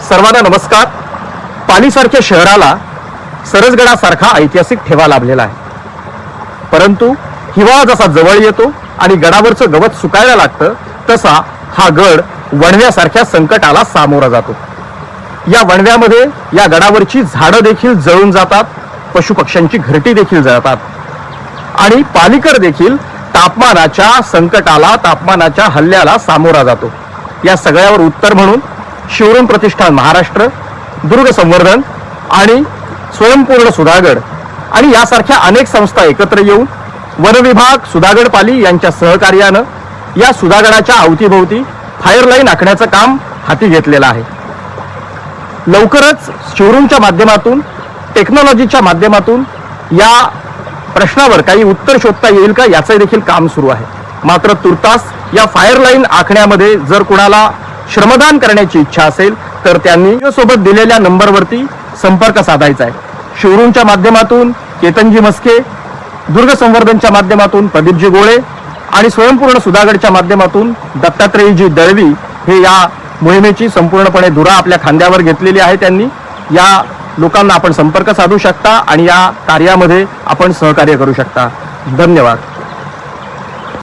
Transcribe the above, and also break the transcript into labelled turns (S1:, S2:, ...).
S1: सर्वांना नमस्कार. पालीसारख्या शहराला सरसगडासारखा ऐतिहासिक ठेवा लाभलेला आहे. परंतु हिवाळा जसा जवळ येतो आणि गडावरचं गवत सुकायला लागतं तसा हा गड वणव्यासारख्या संकटाला सामोरा जातो. या वणव्यामध्ये या गडावरची झाडं देखील जळून जातात पशुपक्ष्यांची घरटी देखील जळतात. आणि पालीकर देखील तापमानाच्या संकटाला तापमानाच्या हल्ल्याला सामोरा जातो. या सगळ्यावर उत्तर म्हणून शिवरम प्रतिष्ठान महाराष्ट्र दुर्ग संवर्धन आणि स्वयंपूर्ण सुधागड आणि यासारख्या अनेक संस्था एकत्र येऊन वनविभाग सुधागड पाली यांच्या सहकार्यानं या सुधागडाच्या अवतीभोवती फायर लाईन आखण्याचं काम हाती घेतलेलं आहे. लवकरच शिवरूमच्या माध्यमातून टेक्नॉलॉजीच्या माध्यमातून या प्रश्नावर काही उत्तर शोधता येईल का याचं देखील काम सुरू आहे. मात्र तुर्तास या फायर लाईन आखण्यामध्ये जर कुणाला श्रमदान करण्याची इच्छा असेल तर त्यांनी सोबत दिलेल्या नंबरवरती संपर्क साधायचा आहे. शिवरूमच्या माध्यमातून केतनजी मस्के दुर्ग संवर्धनच्या माध्यमातून प्रदीपजी गोळे आणि स्वयंपूर्ण सुधागडच्या माध्यमातून दत्तात्रेयजी दळवी हे या मोहिमेची संपूर्णपणे धुरा आपल्या खांद्यावर घेतलेली आहे. त्यांनी या लोकांना आपण संपर्क साधू शकता आणि या कार्यामध्ये आपण सहकार्य करू शकता. धन्यवाद.